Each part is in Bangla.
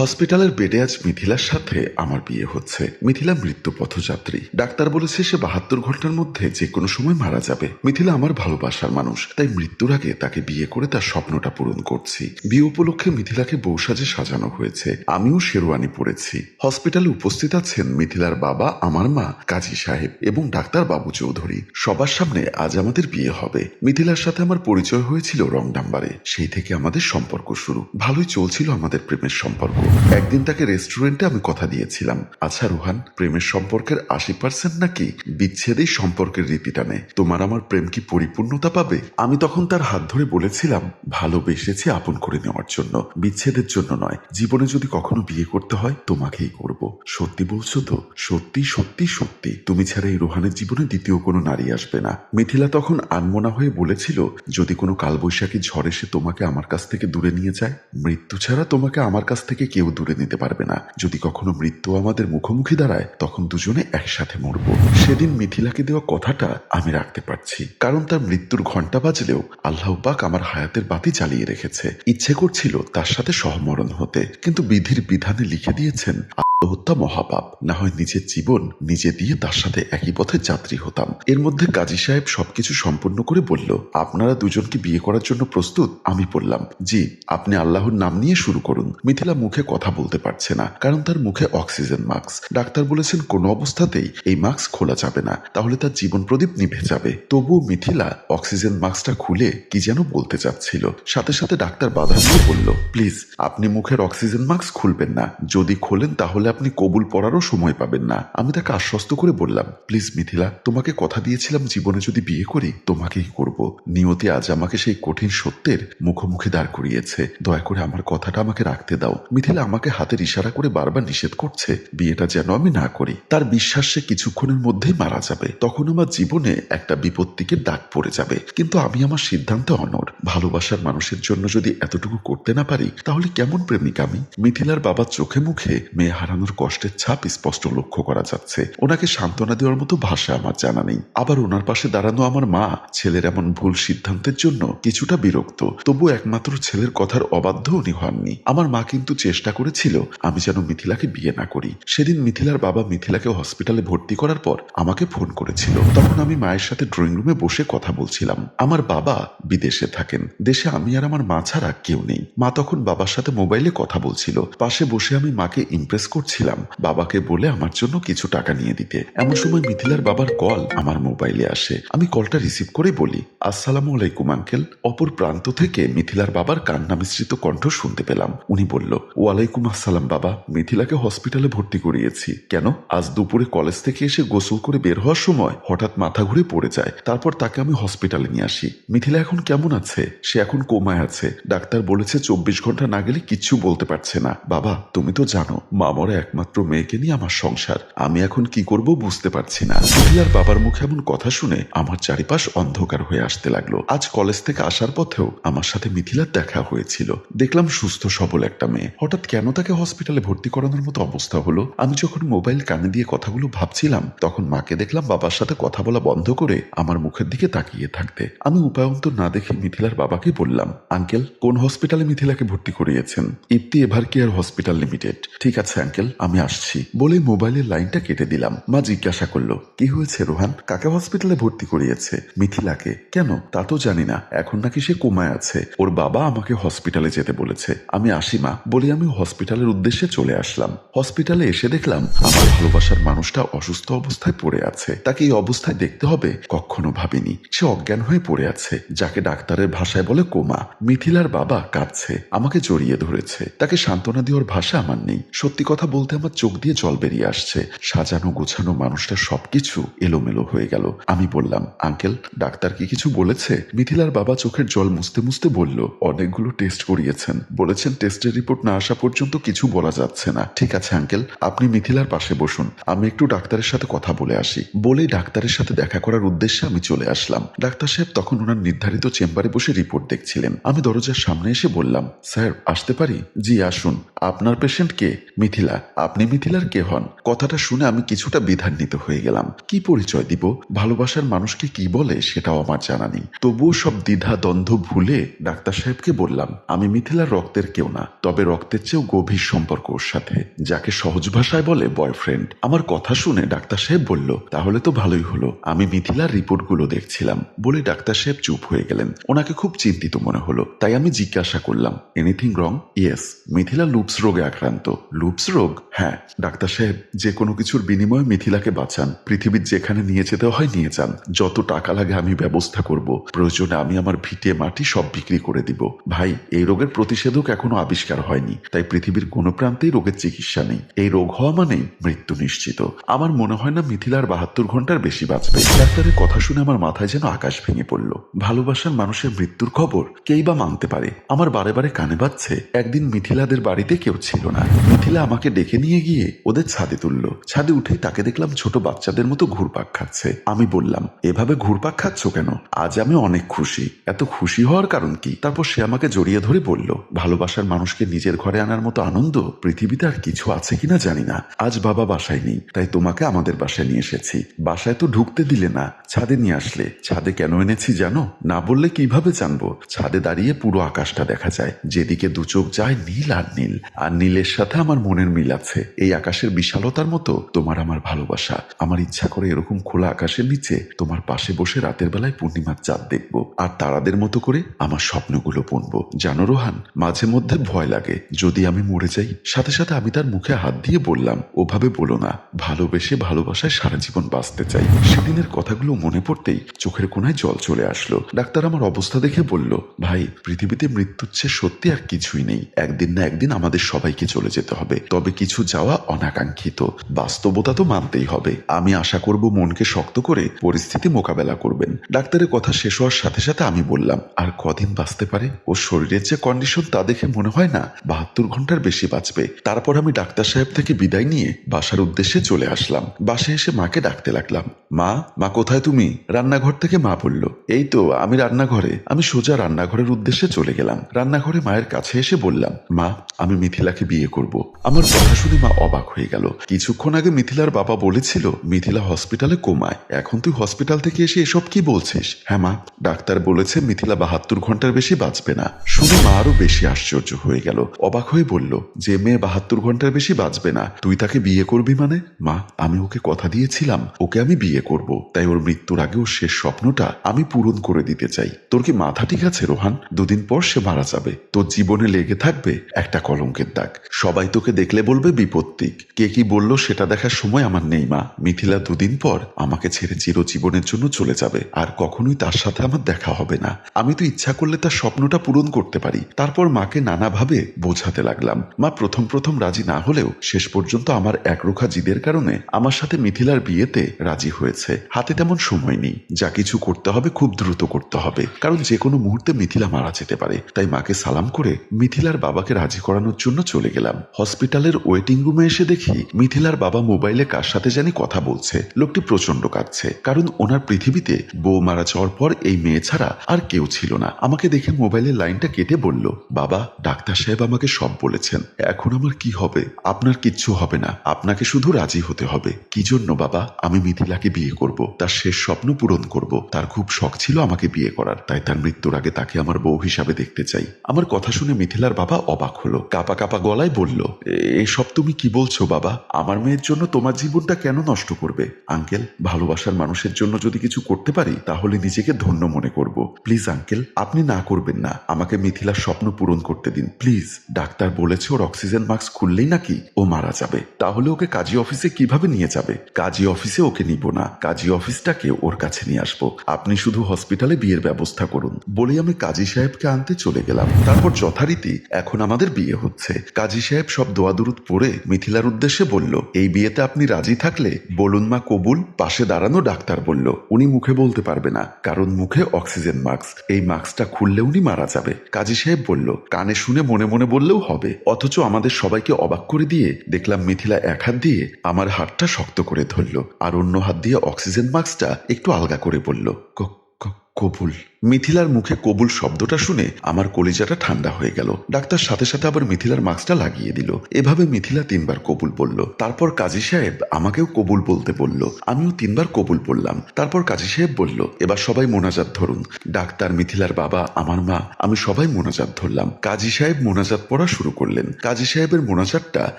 হসপিটালের বেডে আজ মিথিলার সাথে আমার বিয়ে হচ্ছে। মিথিলা মৃত্যু পথযাত্রী। ডাক্তার বলেছে সে বাহাত্তর ঘণ্টার মধ্যে যে কোনো সময় মারা যাবে। মিথিলা আমার ভালোবাসার মানুষ, তাই মৃত্যুর আগে তাকে বিয়ে করে তার স্বপ্নটা পূরণ করছি। বিয়ে উপলক্ষে মিথিলাকে বউ সাজে সাজানো হয়েছে। আমিও শেরওয়ানি পরেছি হসপিটালে উপস্থিত আছেন মিথিলার বাবা, আমার মা, কাজী সাহেব এবং ডাক্তার বাবু চৌধুরী। সবার সামনে আজ আমাদের বিয়ে হবে। মিথিলার সাথে আমার পরিচয় হয়েছিল রং নাম্বারে সেই থেকে আমাদের সম্পর্ক শুরু। ভালোই চলছিল আমাদের প্রেমের সম্পর্ক। একদিন তাকে রেস্টুরেন্টে আমি কথা দিয়েছিলাম। আচ্ছা রোহান, প্রেমের সম্পর্কের আশি পার্সেন্ট নাকি বিচ্ছেদেই সম্পর্কের রীতি টানে? তোমার আমার প্রেম কি পরিপূর্ণতা পাবে? আমি তখন তার হাত ধরে বলেছিলাম, ভালোবেসেছি আপন করে নেওয়ার জন্য। বিচ্ছেদের জন্য নয়। জীবনে যদি কখনো বিয়ে করতে হয়, তোমাকেই করব। সত্যি বলছো তো? সত্যি সত্যি সত্যি। তুমি ছাড়া এই রোহানের জীবনে দ্বিতীয় কোনো নারী আসবে না। মিথিলা তখন আনমনা হয়ে বলেছিল, যদি কোনো কালবৈশাখী ঝড় এসে তোমাকে আমার কাছ থেকে দূরে নিয়ে যায়, মৃত্যু ছাড়া তোমাকে আমার কাছ থেকে কেউ দূরে নিতে পারবে না। যদি কখনো মৃত্যু আমাদের মুখোমুখি দাঁড়ায়, তখন দুজনে একসাথে মরব। সেদিন মিথিলাকে দেওয়া কথাটা আমি রাখতে পারছি। কারণ তার মৃত্যুর ঘণ্টা বাজলেও আল্লাহ পাক আমার হায়াতের বাতি চালিয়ে রেখেছে। ইচ্ছে করছিল তার সাথে সহমরণ হতে। কিন্তু বিধির বিধানে লিখে দিয়েছেন আত্মহত্যা মহাপাপ। না হয় নিজের জীবন নিজে দিয়ে তার সাথে একই পথে যাত্রী হতাম। এর মধ্যে কাজী সাহেব সবকিছু সম্পূর্ণ করে বলল, আপনারা দুজনকে বিয়ে করার জন্য প্রস্তুত? আমি বললাম, জি, আপনি আল্লাহর নাম নিয়ে শুরু করুন। মিথিলা মুখে কথা বলতে পারছে না, কারণ তার মুখে অক্সিজেন মাস্ক। ডাক্তার বলেছেন কোনো অবস্থাতেই এই মাস্ক খোলা যাবে না, তাহলে তার জীবন প্রদীপ নিভে যাবে। তবুও মিথিলা অক্সিজেন মাস্কটা খুলে কি যেন বলতে চাচ্ছিল। সাথে সাথে ডাক্তার বাধা দিয়ে বলল, প্লিজ, আপনি মুখের অক্সিজেন মাস্ক খুলবেন না। যদি খোলেন তাহলে আপনি কবুল পড়ারও সময় পাবেন না। আমি তাকে আশ্বস্ত করে বললাম, প্লিজ মিথিলা, তোমাকে কথা দিয়েছিলাম জীবনে যদি বিয়ে করি, তোমাকেই করব। নিয়তি আজ আমাকে সেই কঠিন সত্যের মুখোমুখি দাঁড় করিয়েছে। দয়া করে আমার কথাটা আমাকে রাখতে দাও। মিথিলা আমাকে হাতের ইশারা করে বারবার নিষেধ করছে, বিয়েটা যেন আমি না করি। তার বিশ্বাস সে কিছুক্ষণের মধ্যেই মারা যাবে। তখন আমার জীবনে একটা বিপত্তিকে ডাক পড়ে যাবে। কিন্তু আমি আমার সিদ্ধান্তে অনর ভালোবাসার মানুষের জন্য যদি এতটুকু করতে না পারি, তাহলে কেমন প্রেমিক আমি? মিথিলার বাবার চোখে মুখে মেয়ে হারানোর কষ্টের ছাপ স্পষ্ট লক্ষ্য করা যাচ্ছে। ওনাকে সান্ত্বনা দেওয়ার মতো ভাষা আমার জানা নেই। আবার ওনার পাশে দাঁড়ানো আমার মা ছেলের এমন ভুল সিদ্ধান্তের জন্য কিছুটা বিরক্ত। তবু একমাত্র ছেলের কথার অবাধ্য উনি হননি। আমার মা কিন্তু চেষ্টা করেছিল আমি যেন মিথিলাকে বিয়ে না করি। সেদিন মিথিলার বাবা মিথিলাকে হসপিটালে ভর্তি করার পর আমাকে ফোন করেছিল। তখন আমি মায়ের সাথে ড্রয়িং রুমে বসে কথা বলছিলাম। আমার বাবা বিদেশে থাকেন। দেশে আমি আর আমার মা ছাড়া কেউ নেই। মা তখন বাবার সাথে মোবাইলে কথা বলছিল। পাশে বসে আমি মাকে ইমপ্রেস করছিলাম। বাবাকে বলে আমার জন্য কিছু টাকা নিয়ে দিতে। এমন সময় মিথিলার বাবার কল আমার মোবাইলে আসে। আমি কলটা রিসিভ করে বলি, আসসালামু আলাইকুম, আঙ্কেল। অপর প্রান্ত থেকে মিথিলার বাবার কান্না মিশ্রিত কণ্ঠ শুনতে পেলাম। উনি বলল, ওয়ালাইকুম আসসালাম বাবা, মিথিলাকে হসপিটালে ভর্তি করিয়েছি। কেন? আজ দুপুরে কলেজ থেকে এসে গোসল করে বের হওয়ার সময় হঠাৎ মাথা ঘুরে পড়ে যায়। তারপর তাকে আমি হসপিটালে নিয়ে আসি। মিথিলা এখন কেমন আছে? সে এখন কোমায় আছে। ডাক্তার বলেছে, চব্বিশ ঘণ্টা না গেলে কিচ্ছু বলতে পারছে না। বাবা, তুমি তো জানো, মামরা একমাত্র মেয়েকে নিয়ে আমার সংসার। আমি এখন কি করব বুঝতে পারছি না। মিথিলার বাবার মুখে এমন কথা শুনে আমার চারিপাশ অন্ধকার হয়ে আসতে লাগল। আজ কলেজ থেকে আসার পথেও আমার সাথে মিথিলার দেখা হয়েছিল। দেখলাম সুস্থ, সবল একটা মেয়ে। হঠাৎ কেন তাকে হসপিটালে ভর্তি করানোর মতো অবস্থা হলো? আমি যখন মোবাইল কানে দিয়ে কথাগুলো ভাবছিলাম, তখন মাকে দেখলাম বাবার সাথে কথা বলা বন্ধ করে আমার মুখের দিকে তাকিয়ে থাকতে। আমি উপায়ন্ত না দেখে মিথিলার বাবাকে বললাম, আঙ্কেল, কোন হসপিটালে মিথিলাকে ভর্তি করিয়েছেন? ইপ্তি এভার কেয়ার হসপিটাল লিমিটেড। ঠিক আছে, আঙ্কেল। আমি আসছি। বলে মোবাইলের লাইনটা কেটে দিলাম। মা জিজ্ঞাসা করল, কি হয়েছে রোহান? কাকে হসপিটালে ভর্তি করিয়েছে? মিথিলাকে? কেন? তা তো জানি না। এখন নাকি সে কোমায় আছে। ওর বাবা আমাকে হসপিটালে যেতে বলেছে। আমি আসি, মা। বলে আমি হসপিটালের উদ্দেশ্যে চলে আসলাম। হসপিটালে এসে দেখলাম, আমার ভালোবাসার মানুষটা অসুস্থ অবস্থায় পড়ে আছে। তাকে এই অবস্থায় দেখতে হবে? কখনো ভাবিনি। সে অজ্ঞান হয়ে পড়ে আছে। যাকে ডাক্তারের ভাষায় বলে কোমা। মিথিলার বাবা কাঁদছে। আমাকে জড়িয়ে ধরেছে। তাকে সান্ত্বনা দেওয়ার ভাষা আমার নেই। সত্যি কথা বলতে আমার চোখ দিয়ে জল বেরিয়ে আসছে। সাজানো গোছানো মানুষটা সবকিছু এলোমেলো হয়ে গেল। আমি বললাম, আঙ্কেল, ডাক্তার কি কিছু বলেছে? মিথিলার বাবা চোখের জল মুছতে মুছতে বলল, অনেকগুলো টেস্ট করিয়েছেন। বলেছেন টেস্টের রিপোর্ট না আসা পর্যন্ত কিছু বলা যাচ্ছে না। ঠিক আছে, আঙ্কেল, আপনি মিথিলার পাশে বসুন। আমি একটু ডাক্তারের সাথে কথা বলে আসি। বলেই ডাক্তারের সাথে দেখা করার উদ্দেশ্যে আমি চলে আসলাম। ডাক্তার সাহেব তখন ওনার নির্ধারিত চেম্বারে বসে রিপোর্ট দেখছিলেন। আমি দরজার সামনে এসে বললাম, স্যার, আসতে পারি? জি, আসুন। আপনার পেশেন্ট কে? মিথিলা। আপনি মিথিলার কে হন? কথাটা শুনে আমি কিছুটা বিধান্বিত হয়ে গেলাম। কি পরিচয় দিব? ভালোবাসার মানুষকে কি বলে সেটাও আমার জানা নেই। তবুও সব দ্বিধা দ্বন্দ্ব ভুলে ডাক্তার সাহেবকে বললাম, আমি মিথিলার রক্তের কেউ না, তবে রক্তের চেয়েও গভীর সম্পর্ক ওর সাথে, যাকে সহজ ভাষায় বলে বয়ফ্রেন্ড। আমার কথা শুনে ডাক্তার সাহেব বলল, তাহলে তো ভালোই হলো। আমি মিথিলার রিপোর্টগুলো দেখছিলাম। বলে ডাক্তার সাহেব চুপ হয়ে গেলেন। ওনাকে খুব চিন্তিত মনে হলো। তাই আমি জিজ্ঞাসা করলাম anything wrong yes Mithila lupus রোগে আক্রান্ত। লুপস রোগ হ্যাঁ ডাক্তার সাহেব, যে কোনো কিছুর বিনিময়ে মিথিলাকে বাঁচান। পৃথিবীর যেখানে নিয়ে যেতে হয় নিয়ে যান। যত টাকা লাগে আমি ব্যবস্থা করব। প্রয়োজনে আমি আমার ভিটে মাটি সব বিক্রি করে দিব। ভাই, এই রোগের প্রতিষেধক এখনও আবিষ্কার হয়নি। তাই পৃথিবীর কোনো প্রান্তেই রোগের চিকিৎসা নেই। এই রোগ হওয়া মানেই মৃত্যু নিশ্চিত। আমার মনে হয় না মিথিলার বাহাত্তর ঘণ্টার বেশি বাঁচবে। ডাক্তারের কথা শুনে আমার মাথায় যেন আকাশ ভেঙে পড়ল। ভালোবাসার মানুষের মৃত্যুর খবর কেই বা মানতে পারে? আমার বারে বারে কানে বাজছে, একদিন মিথিলাদের বাড়িতে কেউ ছিল না। মিথিলা আমাকে ডেকে নিয়ে গিয়ে ওদের ছাদে তুলল। ছাদে উঠেই তাকে দেখলাম ছোট বাচ্চাদের মতো ঘুরপাক খাচ্ছে। আমি বললাম, এভাবে ঘুরপাক খাচ্ছ কেন? আজ আমি অনেক খুশি। এত খুশি হওয়ার কারণ কি? তারপর সে আমাকে জড়িয়ে ধরে বলল, ভালোবাসার মানুষকে নিজের ঘরে আনার মতো আনন্দ পৃথিবীতে আর কিছু আছে কিনা জানি না। আজ বাবা বাসায় নেই, তাই তোমাকে আমাদের বাসায় নিয়ে এসেছি। বাসায় তো ঢুকতে দিলে না, ছাদে নিয়ে আসলে। ছাদে কেন এনেছি জানো? না বললে কীভাবে জানব? ছাদে দাঁড়িয়ে পুরো আকাশটা দেখা যায়। যেদিকে দু চোখ যায় নীল আর নীল। আর নীলের সাথে আমার মনের মিল আছে এই আকাশের বিশালতার মতো তোমার আমার ভালোবাসা। আমার ইচ্ছা করে এরকম খোলা আকাশের নিচে তোমার পাশে বসে রাতের বেলায় পূর্ণিমার চাঁদ দেখব আর তারাদের মতো করে আমার স্বপ্নগুলো বুনবো। জানো রোহান, মাঝে মধ্যে ভয় লাগে। যদি আমি মরে যাই, সাথে সাথে আমি তার মুখে হাত দিয়ে বললাম, ওভাবে বলো না, ভালোবেসে ভালোবাসায় সারা জীবন বাঁচতে চাই। সেদিনের কথাগুলো মনে পড়তেই চোখের কোনায় জল চলে আসলো। ডাক্তার আমার অবস্থা দেখে বলল, ভাই, পৃথিবীতে মৃত্যুর চেয়ে সত্যি আর কিছুই নেই। একদিন না একদিন আমাদের সবাইকে চলে যেতে হবে। তবে কিছু যাওয়া অনাকাঙ্ক্ষিত। বাস্তবতা তো মানতেই হবে। আমি আশা করব মনকে শক্ত করে পরিস্থিতি মোকাবেলা করবেন। ডাক্তারের কথা শেষ হওয়ার সাথে সাথে আমি বললাম, আর কদিন বাঁচতে পারে? ওর শরীরের যে কন্ডিশন তা দেখে মনে হয় না, বাহাত্তর ঘণ্টার বেশি বাঁচবে। তারপর আমি ডাক্তার সাহেব থেকে বিদায় নিয়ে বাসার উদ্দেশ্যে চলে আসলাম। বাসে এসে মাকে ডাকতে লাগলাম, মা মা কোথায় তুমি? রান্নাঘর থেকে মা বলল, এই তো, আমি রান্নাঘরে। আমি সোজা রান্নাঘরের উদ্দেশ্যে চলে গেলাম। রান্নাঘরে মায়ের কাছে এসে বললাম, মা, আমি মিথিলাকে বিয়ে করব। আমার কথা শুনে মা অবাক হয়ে গেল। কিছুক্ষণ আগে মিথিলার বাবা বলেছিল, মিথিলা হসপিটালে কোমায়। এখন তুই হসপিটাল থেকে এসে এসব কি বলছিস? হ্যাঁ মা। ডাক্তার বলেছে, মিথিলা বাহাত্তর ঘণ্টার বেশি বাঁচবে না। শুনে মা আরও বেশি আশ্চর্য হয়ে গেল। অবাক হয়ে বলল, যে মেয়ে বাহাত্তর ঘণ্টার বেশি বাঁচবে না, তুই তাকে বিয়ে করবি মানে? মা, আমি ওকে কথা দিয়েছিলাম, ওকে আমি বিয়ে করব। তাই ওর মৃত্যুর আগে ওর শেষ স্বপ্নটা আমি পূরণ করে দিতে চাই। তোর কি মাথা ঠিক আছে রোহান? দুদিন পর সে মারা যাবে। তোর জীবনে লেগে থাকবে একটা কলঙ্কের দাগ। সবাই তোকে দেখলে বলবে বিপত্তিক কে কি বলল সেটা দেখার সময় আমার নেই, মা। মিথিলা দুদিন পর আমাকে ছেড়ে চিরজীবনের জন্য চলে যাবে। আর কখনোই তার সাথে আমার দেখা হবে না। আমি তো ইচ্ছা করলে তার স্বপ্নটা পূরণ করতে পারি। তারপর মাকে নানাভাবে বোঝাতে লাগলাম। মা প্রথম প্রথম রাজি না হলেও শেষ পর্যন্ত আমার একরোখা জিদের কারণে আমার সাথে মিথিলার বিয়েতে রাজি হয়েছে। হাতে তেমন সময় নেই। যা কিছু করতে হবে খুব দ্রুত করতে হবে। কারণ যে কোনো মুহূর্তে মিথিলা মারা যেতে পারে। তাই মাকে সালাম করে মিথিলার বাবাকে রাজি করানোর জন্য চলে গেলাম। হসপিটালের ওয়েটিং রুমে এসে দেখি মিথিলার বাবা মোবাইলে কার সাথে জানি কথা বলছে। লোকটি প্রচণ্ড কাঁদছে, কারণ ওনার পৃথিবীতে বউ মারা যাওয়ার পর এই মেয়ে ছাড়া আর কেউ ছিল না। আমাকে দেখে মোবাইলের লাইনটা কেটে বলল, বাবা, ডাক্তার সাহেব আমাকে সব বলেছেন। এখন আমার কি হবে? আপনার কিচ্ছু হবে না। আপনাকে শুধু রাজি হতে হবে। কি জন্য বাবা? আমি মিথিলাকে বিয়ে করব। তার শেষ স্বপ্ন পূরণ করব। তার খুব শখ ছিল আমাকে বিয়ে করার। তাই তার মৃত্যুর আগে তাকে আমার বউ হিসাবে দেখতে চাই। আমার কথা শুনে মিথিলার বাবা অবাক হলো। কাপা কাপা গলায় বলল, "এ- এসব তুমি কি বলছো, বাবা? আমার মেয়ের জন্য তোমার জীবনটা কেন নষ্ট করবে? আঙ্কেল, ভালোবাসার মানুষের জন্য যদি কিছু করতে পারি, তাহলে নিজেকে ধন্য মনে করব। প্লিজ, আঙ্কেল, আপনি না করবেন না। আমাকে মিথিলার স্বপ্ন পূরণ করতে দিন। প্লিজ, ডাক্তার বলেছে ওর অক্সিজেন মাস্ক খুললেই নাকি ও মারা যাবে। তাহলে ওকে কাজী অফিসে কীভাবে নিয়ে যাবে? কাজী অফিসে ওকে নিব না। কাজী অফিসটাকে ওর কাছে নিয়ে আসব। আপনি শুধু হসপিটালে বিয়ের ব্যবস্থা করুন। বলে আমি কাজী সাহেবকে আনতে চলে গেলাম। তারপর যথারীতি এখন আমাদের বিয়ে হচ্ছে। কাজী সাহেব সব দোয়াদুরুদ পড়ে মিথিলার উদ্দেশ্যে বলল, এই বিয়েতে আপনি রাজি থাকলে বলুন মা কবুল, পাশে দাঁড়ানো ডাক্তার বলল। উনি মুখে বলতে পারবে না, কারণ মুখে অক্সিজেন মাস্ক। এই মাস্কটা খুললে উনি মারা যাবে। কাজী সাহেব বলল, কানে শুনে মনে মনে বললেও হবে। অথচ আমাদের সবাইকে অবাক করে দিয়ে দেখলাম মিথিলা এক হাত দিয়ে আমার হাতটা শক্ত করে ধরল, আর অন্য হাত দিয়ে অক্সিজেন মাস্কটা একটু আলগা করে বলল, "ক- ক- কবুল। মিথিলার মুখে কবুল শব্দটা শুনে আমার কলিজাটা ঠান্ডা হয়ে গেল। ডাক্তার সাথে সাথে আবার মিথিলার মাস্কটা লাগিয়ে দিল। এভাবে মিথিলা তিনবার কবুল বলল। তারপর কাজী সাহেব আমাকেও কবুল বলতে বলল। আমিও তিনবার কবুল বললাম। তারপর কাজী সাহেব বলল, এবার সবাই মোনাজাত ধরুন। ডাক্তার, মিথিলার বাবা, আমার মা, আমি সবাই মোনাজাত ধরলাম। কাজী সাহেব মোনাজাত পড়া শুরু করলেন। কাজী সাহেবের মোনাজাতটা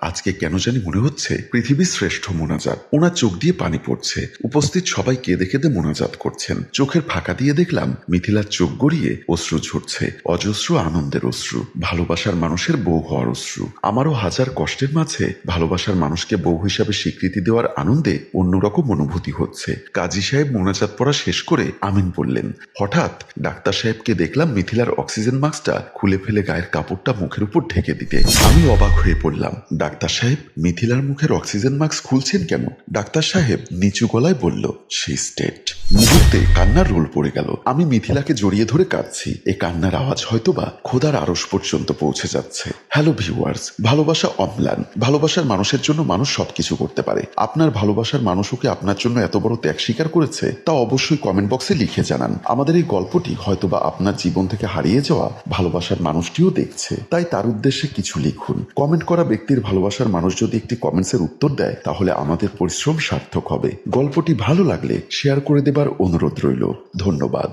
আজকে কেন জানি মনে হচ্ছে পৃথিবীর শ্রেষ্ঠ মোনাজাত। ওনার চোখ দিয়ে পানি পড়ছে। উপস্থিত সবাই কেঁদে কেঁদে মোনাজাত করছেন। চোখের ফাঁকা দিয়ে দেখলাম মিথিলার চোখ গড়িয়ে অশ্রু ঝরছে। অজস্র আনন্দের অশ্রু। ভালোবাসার মানুষের বউ হওয়ার অশ্রু। আমারও হাজার কষ্টের মাঝে ভালোবাসার মানুষকে বউ হিসাবে স্বীকৃতি দেওয়ার আনন্দে অন্যরকম অনুভূতি হচ্ছে। কাজী সাহেব মোনাজাত পড়া শেষ করে আমিন বললেন, হঠাৎ ডাক্তার সাহেবকে দেখলাম মিথিলার অক্সিজেন মাস্কটা খুলে ফেলে গায়ের কাপড়টা মুখের উপর ঢেকে দিতে। আমি অবাক হয়ে পড়লাম, ডাক্তার সাহেব, মিথিলার মুখের অক্সিজেন মাস্ক খুলছেন কেন? ডাক্তার সাহেব নিচু গলায় বলল সে স্টেট। মুহূর্তে কান্নার রোল পড়ে গেল। আমি মিথিলাকে জড়িয়ে ধরে কাঁদছি। এ কান্নার আওয়াজ হয়তোবা খোদার আড়স পর্যন্ত পৌঁছে যাচ্ছে। হ্যালো ভিউয়ার্স ভালোবাসা অম্লান। ভালোবাসার মানুষের জন্য মানুষ সবকিছু করতে পারে। আপনার ভালোবাসার মানুষও কি আপনার জন্য এত বড় ত্যাগ স্বীকার করেছে? তা অবশ্যই কমেন্ট বক্সে লিখে জানান। আমাদের এই গল্পটি হয়তোবা আপনার জীবন থেকে হারিয়ে যাওয়া ভালোবাসার মানুষটিও দেখছে। তাই তার উদ্দেশ্যে কিছু লিখুন। কমেন্ট করা ব্যক্তির ভালোবাসার মানুষ যদি একটি কমেন্টসের উত্তর দেয়, তাহলে আমাদের পরিশ্রম সার্থক হবে। গল্পটি ভালো লাগলে শেয়ার করে দেবার অনুরোধ রইল। ধন্যবাদ।